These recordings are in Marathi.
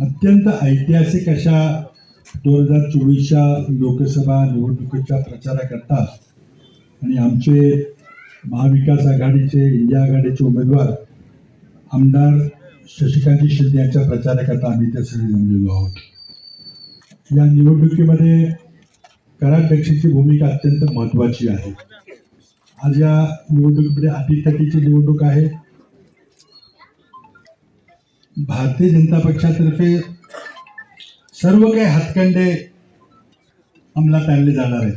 अत्यंत ऐतिहासिक अशा दोन हजार चोवीसच्या लोकसभा निवडणुकीच्या प्रचाराकरता आणि आमचे महाविकास आघाडीचे इंडिया आघाडीचे उमेदवार आमदार शशिकांत शिंदे यांच्या प्रचाराकरता आम्ही त्या सगळे जमलेलो आहोत. या निवडणुकीमध्ये करापेक्षेची भूमिका अत्यंत महत्वाची आहे. आज या निवडणुकीमध्ये अटीतटीची निवडणूक आहे. भारतीय जनता पक्षातर्फे सर्व काही हातखंडे अंमलात आणले जाणार आहेत.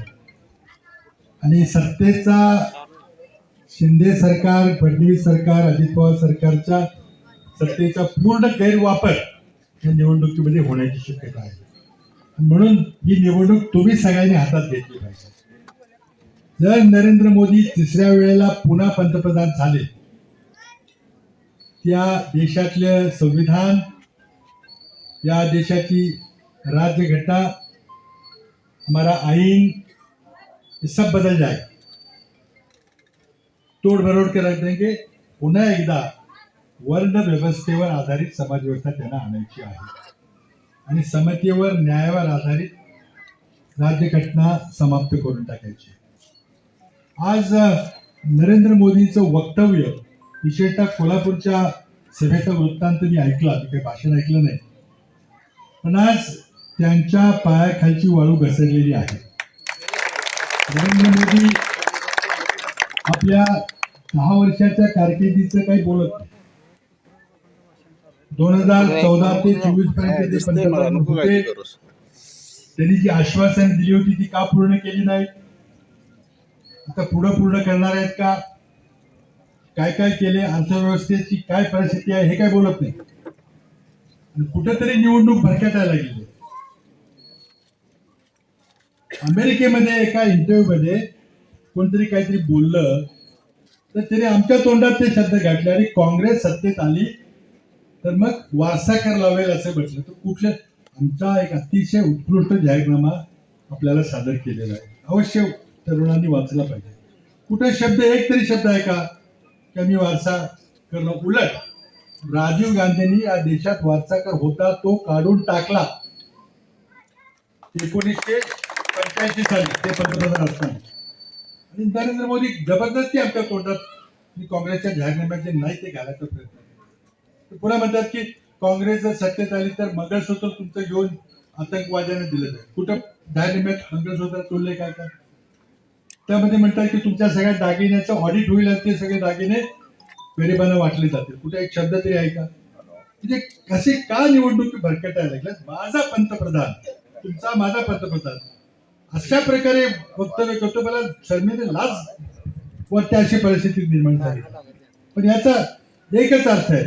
आणि सत्तेचा शिंदे सरकार फडणवीस सरकार अजित पवार सरकारच्या सत्तेचा पूर्ण गैरवापर या निवडणुकीमध्ये होण्याची शक्यता आहे. म्हणून ही निवडणूक तुम्ही सगळ्यांनी हातात घेतली पाहिजे. जर नरेंद्र मोदी तिसऱ्या वेळेला पुन्हा पंतप्रधान झाले त्या देशातलं संविधान या देशाची राज्यघटना हमारा आईन ये सब बदल जाए। तोड भरोड के रख देंगे। पुन्हा एकदा वर्ण व्यवस्थेवर आधारित समाज व्यवस्था त्यांना आणायची आहे. आणि समतेवर न्यायावर आधारित राज्यघटना समाप्त करून टाकायची आज नरेंद्र मोदींचं वक्तव्य विशेषतः कोल्हापूरच्या सभेचा वृत्तांत मी ऐकला मी काही भाषण ऐकलं नाही. पण आज त्यांच्या पायाखालची वाळू घसरलेली आहे. नरेंद्र मोदी आपल्या दहा वर्षाच्या कारकिर्दीचं काही बोलत नाही. दोन हजार चौदा ते चोवीसपर्यंत ते पंतप्रधान होते. त्यांनी जी आश्वासन दिली होती ती का पूर्ण केली नाही? आता पुढं पूर्ण करणार आहेत का? काय काय केले अर्थव्यवस्थेची काय परिस्थिती आहे हे काय बोलत नाही. आणि कुठेतरी निवडणूक भरकटायला गेली अमेरिकेमध्ये एका इंटरव्ह्यू मध्ये कोणतरी काहीतरी बोललं तर त्याने आमच्या तोंडात ते शब्द घातले आणि काँग्रेस सत्तेत आली तर मग वारसा कर लावेल असं म्हटलं. तर कुठल्या आमचा एक अतिशय उत्कृष्ट जाहीरनामा आपल्याला सादर केलेला आहे. अवश्य तरुणांनी वाचला पाहिजे. कुठे शब्द एक तरी शब्द आहे का? कमी वारसा करणं उलट. राजीव गांधींनी या देशात वारसाकर होता तो काढून टाकला. एकोणीसशे पंच्याऐंशी साली ते पंतप्रधान असताना. आणि नरेंद्र मोदी जबरदस्ती आमच्या तोंडात मी काँग्रेसच्या जाहीरनाम्याचे नाही ते घालायचा प्रयत्न केला. ते पुन्हा म्हणतात की काँग्रेस जर सत्तेत आली तर मंगळसूत्र तुमचं घेऊन आतंकवाद्यांना दिलं जाईल. कुठं जाहीरनाम्यात मंगळसूत्र तोडले काय काय त्यामध्ये म्हणतात की तुमच्या सगळ्या दागिन्याचं ऑडिट होईल आणि ते सगळे दागिने गरिबांना वाटले जातील. कुठे एक शब्द तरी आहे का? म्हणजे कसे का निवडणुकी भरकटायला लागल्यात? माझा पंतप्रधान तुमचा माझा पंतप्रधान अशा प्रकारे वक्तव्य करतो मला शर्मेने लाज वाटते अशी परिस्थिती निर्माण झाली. पण याचा एकच अर्थ आहे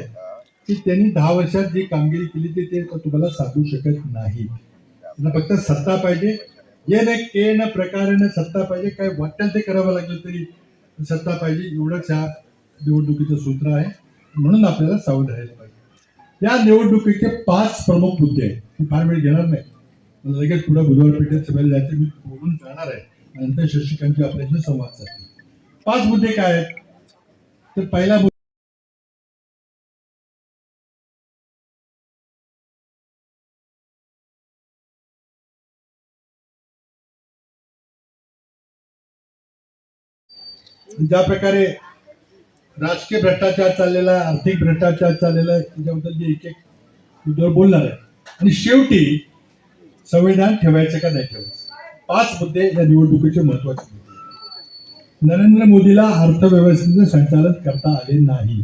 की त्यांनी दहा वर्षात जी कामगिरी केली ती ते तुम्हाला सांगू शकत नाही त्यांना फक्त सत्ता पाहिजे ये न के न प्रकारेनं सत्ता पाहिजे. काय वाटेल ते करावं लागलं तरी सत्ता पाहिजे. एवढंच ह्या निवडणुकीचं सूत्र आहे. म्हणून आपल्याला सावध राहायला पाहिजे. या निवडणुकीचे पाच प्रमुख मुद्दे आहेत. मी फार वेळ घेणार नाही. लगेच पुढे बुधवार पेठेत सभेला जायचं मी बोलून जाणार आहे. नंतर शशिकांतजी आपल्याशी संवाद साधतील पाच मुद्दे काय आहेत? तर पहिला म्हणजे ज्या प्रकारे राजकीय भ्रष्टाचार चाललेला आहे आर्थिक भ्रष्टाचार चाललेला आहे त्याच्याबद्दल मी एक एक मुद्द्यावर बोलणार आहे आणि शेवटी संविधान ठेवायचं का नाही ठेवायचं? पाच मुद्दे या निवडणुकीचे महत्त्वाचे मुद्दे नरेंद्र मोदीला अर्थव्यवस्थेचं संचालन करता आले नाही.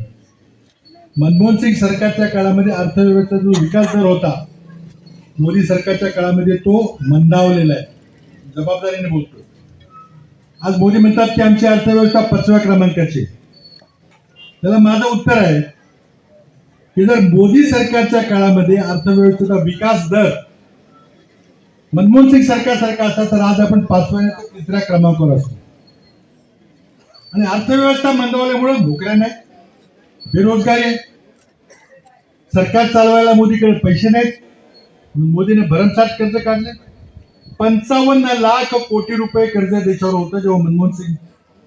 मनमोहन सिंग सरकारच्या काळामध्ये अर्थव्यवस्थेचा जो विकास दर होता मोदी सरकारच्या काळामध्ये तो मंदावलेला आहे. जबाबदारीने बोलतो आज मोदी म्हणतात की आमची अर्थव्यवस्था पाचव्या क्रमांकाची त्याला माझं उत्तर आहे की जर मोदी सरकारच्या काळामध्ये अर्थव्यवस्थेचा विकास दर मनमोहन सिंग सरकार सारखा असता तर आज आपण पाचव्या तिसऱ्या क्रमांकावर असतो. आणि अर्थव्यवस्था मंदवल्यामुळे भोकऱ्या नाही बेरोजगारी आहे सरकार चालवायला मोदीकडे पैसे नाहीत. मोदीने भरमसाठ कर्ज काढले. पंचावन्न लाख कोटी रुपये कर्ज देशावर होतं जेव्हा मनमोहन सिंग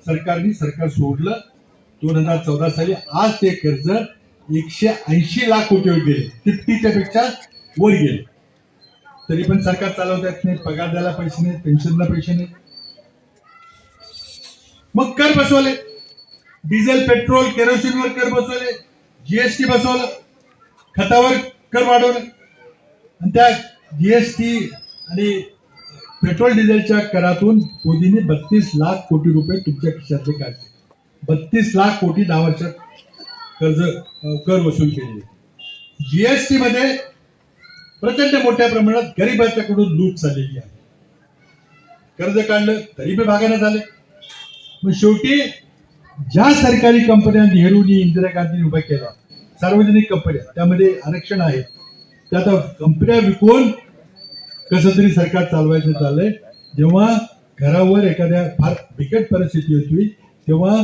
सरकारने सरकार सोडलं दोन हजार चौदा साली. आज ते कर्ज एकशे ऐंशी लाख कोटीवर गेले. तिप्पटीच्या पेक्षा वर गेले. तरी पण सरकार चालवता येत नाही पगार द्यायला पैसे नाहीत पेन्शनला पैसे नाहीत मग कर बसवले. डिझेल पेट्रोल केरोसिनवर कर बसवले. जीएसटी बसवलं. खतावर कर वाढवलं. आणि त्या जीएसटी आणि पेट्रोल डिझेलच्या करातून मोदींनी बत्तीस लाख कोटी रुपये तुमच्या खिशातले काढले. बत्तीस लाख कोटी दहा वर्षात कर्ज कर वसूल केले. जीएसटी मध्ये प्रचंड मोठ्या प्रमाणात गरिबांच्याकडून लूट झालेली आहे. कर्ज काढलं तरी बी भागानं झाले. मग शेवटी ज्या सरकारी कंपन्या नेहरूनी इंदिरा गांधींनी उभ्या केला सार्वजनिक कंपन्या त्यामध्ये आरक्षण आहे. त्या कंपन्या विकून कसं तरी सरकार चालवायचं चाललंय. जेव्हा घरावर एखाद्या फार बिकट परिस्थिती होती तेव्हा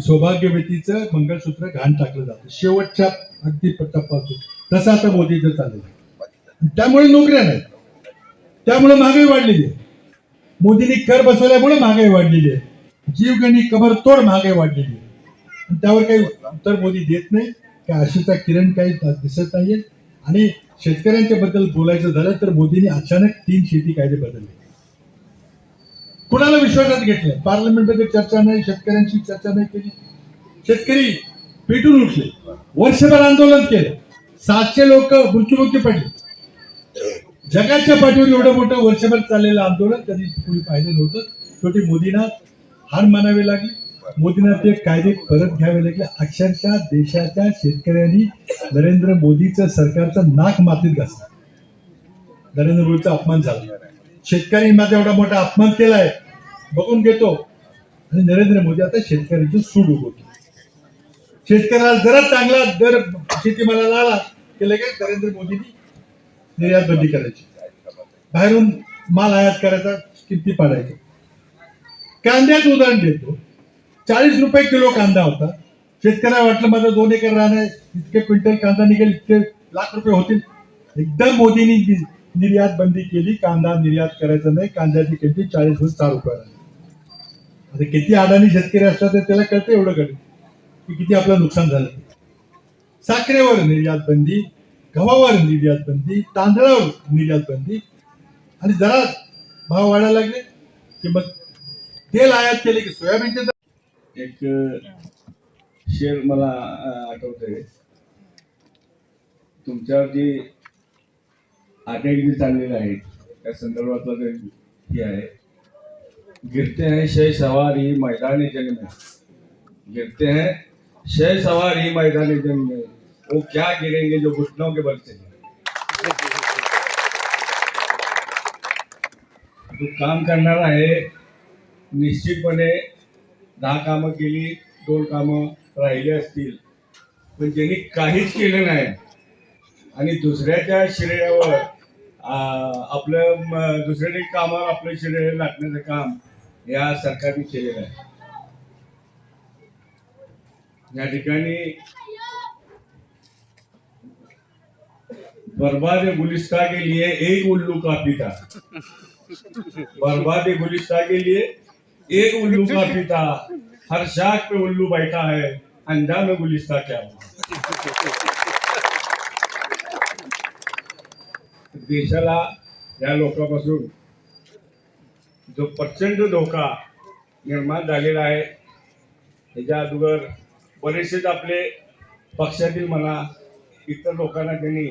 सौभाग्यवतीचं मंगळसूत्र घाण टाकलं जातं. शेवटच्या अगदी टप्प्यातून तसं आता मोदीचं चाललंय. त्यामुळे नोकऱ्या नाहीत. त्यामुळे महागाई वाढलेली आहे. मोदींनी कर बसवल्यामुळे महागाई वाढलेली आहे. जीवगणी कबर तोड महागाई वाढलेली आहे. त्यावर काही उत्तर मोदी देत नाही की आशेचा किरण काही दिसत नाहीये आणि शेतकऱ्यांच्या बद्दल बोलायचं झालं तर मोदींनी अचानक तीन शेती कायदे बदलले. कुणाला विश्वासात घेतलं? पार्लमेंटमध्ये चर्चा नाही शेतकऱ्यांशी चर्चा नाही केली. शेतकरी पेटून उठले. वर्षभर आंदोलन केलं. सातशे लोक मृत्यूमुखी पडले. जगाच्या पाठीवर एवढं मोठं वर्षभर चाललेलं आंदोलन कधी कोणी पाहिलं नव्हतं. शेवटी मोदींना हार मानावी लागली. मोदींना ते कायदे परत घ्यावे लागले. अक्षरशः देशाच्या शेतकऱ्यांनी नरेंद्र मोदीचं सरकारचं नाक मातीत घासलं नरेंद्र मोदीचा अपमान झाला. शेतकरी माझा एवढा मोठा अपमान केलाय. बघून घेतो. आणि नरेंद्र मोदी आता शेतकऱ्यांची सूड उगवतो शेतकऱ्याला जरा चांगला दर शेतीमालाला आला की लगेच नरेंद्र मोदींनी निर्यात बंदी करायची. बाहेरून माल आयात करायचा किमती पाडायची कांद्याचं उदाहरण देतो. चाळीस रुपये किलो कांदा होता. शेतकऱ्याला वाटलं माझं दोन एकर राहणार इतके क्विंटल कांदा निघेल इतके लाख रुपये होतील. एकदम मोदींनी निर्यात बंदी केली कांदा निर्यात करायचा नाही कांद्याची किमती चाळीस वर चार रुपये आता किती अडाणी शेतकरी असतात त्याला कळतं एवढं कळतं की किती आपलं नुकसान झालं. साखरेवर निर्यात बंदी गव्हावर निर्यात बंदी तांदळावर निर्यात बंदी आणि जरा भाव वाढायला लागले की मग तेल आयात केले की सोयाबीनचे एक शेर मला आठवतंय. तुमच्यावर जी अटॅक जे चाललेले आहेत त्या संदर्भातला ते हे आहे. गिरते हैं शय सवारी मैदानी जन्म गिरते हैं शय सवारी मैदानी जन्म वो क्या गिरेंगे जो घुटनों के बल से जो काम करणारा आहे निश्चितपणे दहा कामं केली दोन कामं राहिली असतील पण ज्यांनी काहीच केलं नाही आणि दुसऱ्याच्या श्रेयावर आपलं म, दुसऱ्याच्या कामावर आपलं श्रेय लाटण्याचं काम या सरकारने केलेलं आहे. या ठिकाणी बर्बाद गुलिस्ता के लिए एक उल्लू का पिता बर्बाद गुलिस्ता के लिए एक उल्लू का था हर शाख पे उल्लू बैठा है अंजाम गुलिस्ता क्या हुआ? देशाला या लोकांपासून जो प्रचंड धोका निर्माण झालेला आहे त्याच्या अगोदर बरेचसेच आपले पक्षातील म्हणा इतर लोकांना त्यांनी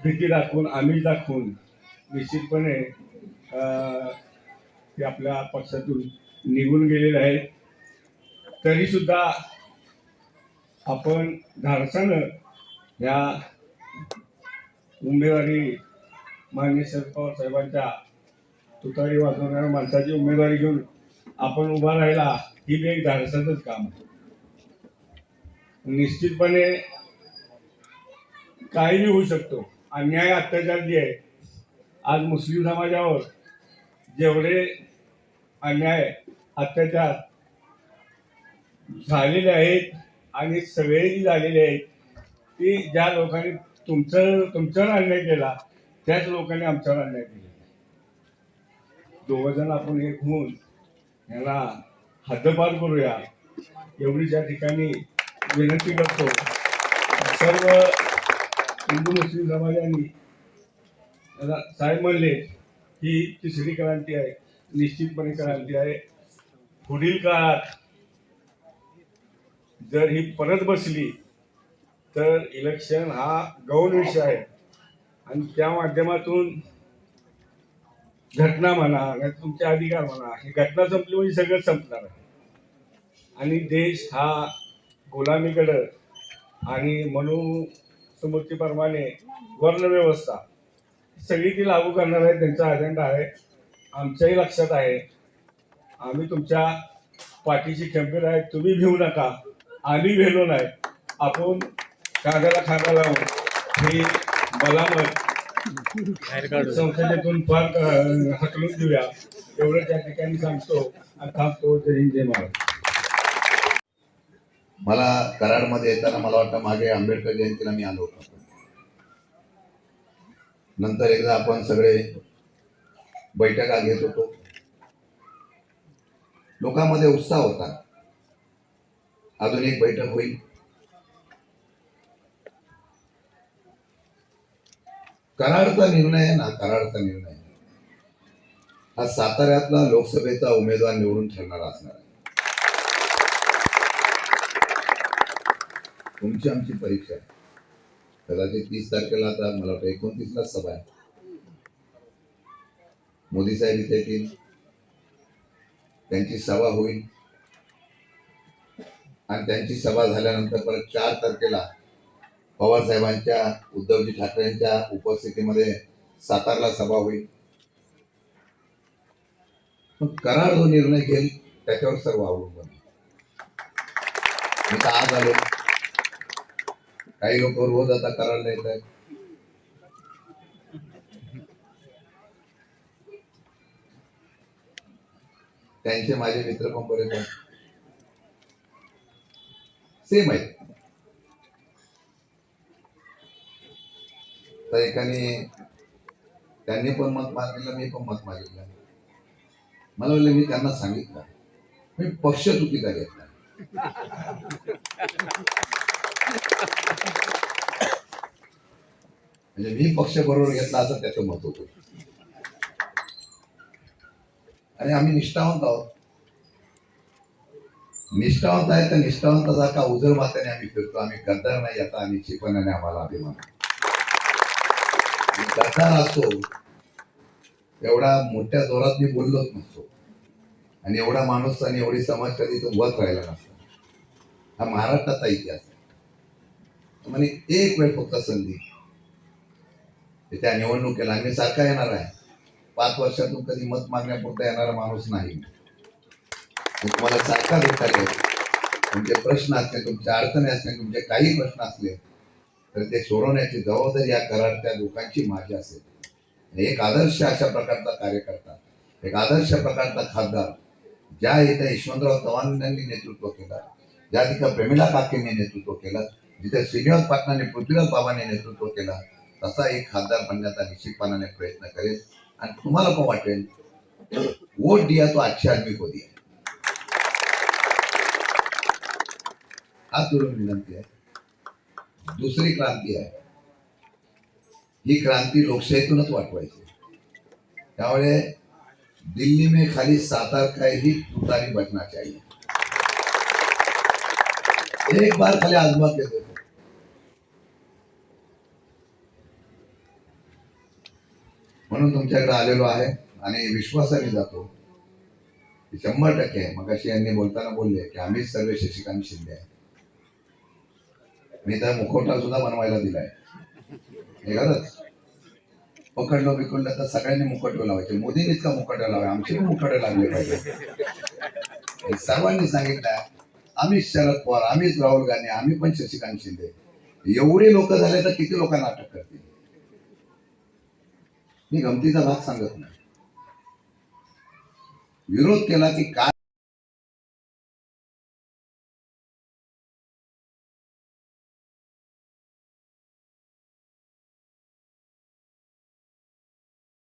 भीती दाखवून आमिष दाखवून निश्चितपणे अं, ते आपल्या पक्षातून निघून गेलेले आहेत. तरी सुद्धा आपण धाडसानं या उमेदवारी माननीय शरद पवार साहेबांच्या तुतारी वाजवणाऱ्या माणसाची उमेदवारी घेऊन आपण उभा राहिला ही बी एक धाडसाचंच काम निश्चितपणे काहीही होऊ शकतो. अन्याय अत्याचार जे आहे आज मुस्लिम समाजावर जेवढे अन्याय अत्याचार झालेले आहेत आणि सगळेही झालेले आहेत की ज्या लोकांनी तुमचं तुमच्यावर अन्याय केला त्याच लोकांनी आमच्यावर अन्याय केला दोघ जण आपण एक होऊन याला हद्दपार करूया. एवढी या ठिकाणी विनंती करतो सर्व हिंदू मुस्लिम समाजाने साहेब म्हणले ही तिसरी क्रांती आहे. निश्चितपणे करायची आहे. पुढील काळात जर ही परत बसली तर इलेक्शन हा गौण विषय आहे. आणि त्या माध्यमातून घटना म्हणा नाही तुमचे अधिकार म्हणा ही घटना संपली म्हणजे सगळं संपणार आहे. आणि देश हा गुलामीकडं आणि मनुस्मृतीप्रमाणे वर्णव्यवस्था सगळी ती लागू करणार आहे त्यांचा अजेंडा आहे. आमच्याही लक्षात आहे. आम्ही तुमच्या पाठीशी खंबीर आहे तुम्ही भिवू नका. आम्ही भेलो नाही. आपण कागाला खागा लावून ही बलामत संसदेतून पार अं, हकलून देऊया एवढं त्या ठिकाणी सांगतो आणि थांबतो. जय हिंद जय महाराज मला कराडमध्ये येताना मला वाटतं मागे आंबेडकर जयंतीला मी आलो होतो. नंतर एकदा आपण सगळे बैठका घेत होतो. लोकांमध्ये उत्साह होता. अजून एक बैठक होईल. कराडचा निर्णय आहे ना कराडचा निर्णय. हा साताऱ्यातला लोकसभेचा उमेदवार निवडून ठरणारा असणार आहे. तुमची आमची परीक्षा आहे. कदाचित तीस तारखेला आता मला वाटतं एकोणतीसला सभा आहे. मोदी साहेब इथे येतील. त्यांची सभा होईल. आणि त्यांची सभा झाल्यानंतर परत चार तारखेला पवार साहेबांच्या उद्धवजी ठाकरेंच्या उपस्थितीमध्ये सातारला सभा होईल. मग करार जो निर्णय घेईल त्याच्यावर सर्व अवलंबून मी तर आज आलो. काही लोक रोज आता करार येत आहेत त्यांचे माझे मित्र पण बरेच आहेत सेम आहेत तर एकाने त्यांनी पण मत मागितलं मी पण मत मागितलं. मला वाटलं मी त्यांना सांगितलं. मी पक्ष चुकीचा घेतला. म्हणजे मी पक्ष बरोबर घेतला असं त्याचं मत होतं. आणि आम्ही निष्ठावंत आहोत. निष्ठावंत आहे तर निष्ठावंतासारखा उजर मात्याने आम्ही फिरतो. आम्ही गद्दार नाही याचा निश्चितपणाने आम्हाला अभिमान गद्दार असतो एवढा मोठ्या जोरात मी बोललोच नसतो. आणि एवढा माणूस आणि एवढी समाज कधी तो वत राहिला नसतो. हा महाराष्ट्राचा इतिहास आहे. म्हणे एक वेळ फक्त संधी. त्या निवडणुकीला आम्ही सारखा येणार आहे. पाच वर्षातून कधी मत मागण्यापुरता येणारा माणूस नाही. तुम्हाला सारखा देता येईल. तुमचे प्रश्न असले तुमच्या अडचणी असल्या तुमचे काही प्रश्न असले तर ते सोडवण्याची जबाबदारी या करार त्या लोकांची माझी असेल. आणि एक आदर्श अशा प्रकारचा कार्यकर्ता एक आदर्श प्रकारचा खासदार ज्या इथे यशवंतराव चव्हाणांनी नेतृत्व केलं ज्या तिथं प्रेमिला काकेंनी नेतृत्व केलं जिथे श्रीनिवास पाटलांनी पृथ्वीराज बाबांनी नेतृत्व केलं तसा एक खासदार बनण्याचा निश्चितपणाने प्रयत्न करेल. आणि तुम्हाला पण वाटेल वोट दिया तो अच्छे आदमी को दिया हात जोडून विनंती आहे. दुसरी क्रांती आहे. ही क्रांती लोकशाहीतूनच वाटवायची. त्यामुळे दिल्ली में खाली सातार का ही तुतारी बजना चाहिए. एक बार खाली आजमा के देखो म्हणून तुमच्याकडे आलेलो आहे आणि विश्वासाने जातो. शंभर टक्के मग अशी यांनी बोलताना बोलले की आम्हीच सर्व शशिकांत शिंदे आहे मी तर मुखवटा सुद्धा बनवायला दिलाय. हे खरंच पकडलो बिकडलं तर सगळ्यांनी मुखट लावायचे. मोदींनीच का मुखवटे लावाय आमचे पण मुखवटे लागले पाहिजे. सर्वांनी सांगितलं आम्हीच शरद पवार आम्हीच राहुल गांधी आम्ही पण शशिकांत शिंदे. एवढे लोक झाले तर किती लोकांना अटक करतील? मी गमतीचा भाग सांगत नाही. विरोध केला की काय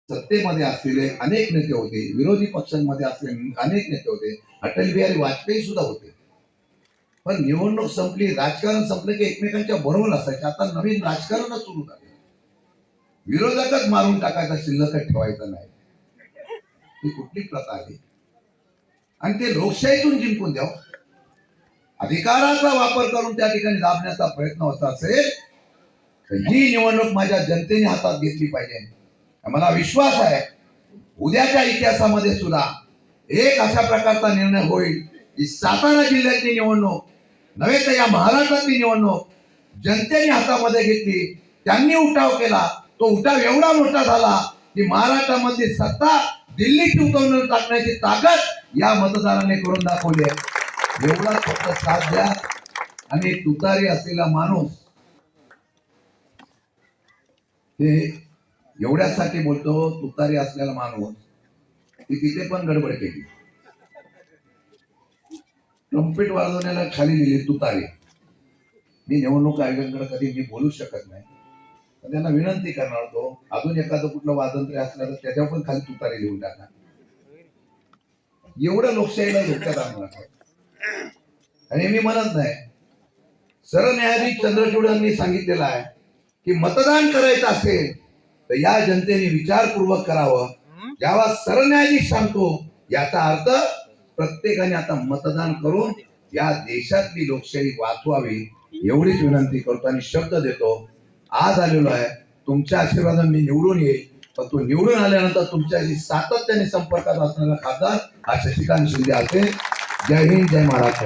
सत्तेमध्ये असलेले अनेक नेते होते विरोधी पक्षांमध्ये असलेले अनेक नेते होते अटल बिहारी वाजपेयी सुद्धा होते. पण निवडणूक संपली राजकारण संपलं की एकमेकांच्या बरोबर असायचे. आता नवीन राजकारणच सुरू झाले विरोधकच मारून टाकायचा शिल्लकच ठेवायचं नाही. ही कुठली प्रथा आहे? आणि ते लोकशाहीतून जिंकून द्याव हो. अधिकाराचा वापर करून त्या ठिकाणी दाबण्याचा प्रयत्न होत असेल तर ही निवडणूक माझ्या जनतेने हातात घेतली पाहिजे. मला विश्वास आहे उद्याच्या इतिहासामध्ये सुद्धा एक अशा प्रकारचा निर्णय होईल की सातारा जिल्ह्यातली निवडणूक नव्हे तर या महाराष्ट्रातली निवडणूक जनतेने हातामध्ये घेतली त्यांनी उठाव केला तो उठाव एवढा मोठा झाला की महाराष्ट्रामध्ये सत्ता दिल्ली उतरवून टाकण्याची ताकद या मतदाराने करून दाखवली आहे. एवढा फक्त साथ द्या. आणि तुतारी असलेला माणूस हे एवढ्यासाठी बोलतो तुतारी असलेला माणूस की तिथे पण गडबड केली. ट्रम्पेट वाजवण्याला खाली लिहिली तुतारी. मी निवडणूक आयोगाकडे कधी मी बोलू शकत नाही. त्यांना विनंती करणार होतो अजून एखादं कुठलं वादंत्र्य असलं तर त्याच्यावर पण खाली तुतारी लिहून टाका. एवढं लोकशाहीला धोक्यात आणणार आणि मी म्हणत नाही. सरन्यायाधीश चंद्रचूडांनी सांगितलेलं आहे की मतदान करायचं असेल तर या जनतेने विचारपूर्वक करावं. जेव्हा सरन्यायाधीश सांगतो याचा अर्थ प्रत्येकाने आता मतदान करून या देशातली लोकशाही वाचवावी एवढीच विनंती करतो आणि शब्द देतो. आज आलेलो आहे. तुमच्या आशीर्वादाने मी निवडून येईल. पण तो निवडून आल्यानंतर तुमच्याशी सातत्याने संपर्कात असणारा खासदार हा शशिकांत शिंदे असेल. जय हिंद जय महाराष्ट्र.